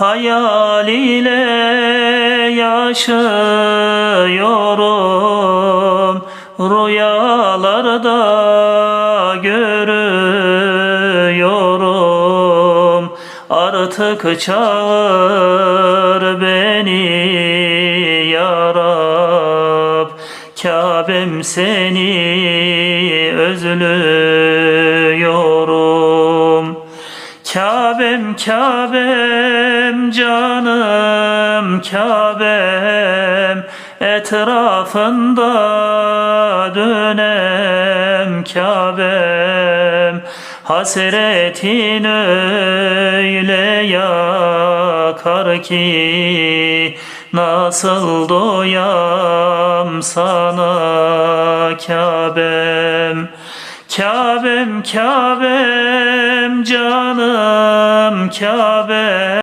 Hayal ile yaşıyorum. Rüyalarda görüyorum. Artık çağır beni ya Rab. Kabe'm seni özlüyorum. Kabe'm Kabe'm canım Kabe'm etrafında dönem Kabe'm. Hasretin öyle yakar ki nasıl doyam sana Kabe'm? Kabe'm Kabe'm canım Kabe'm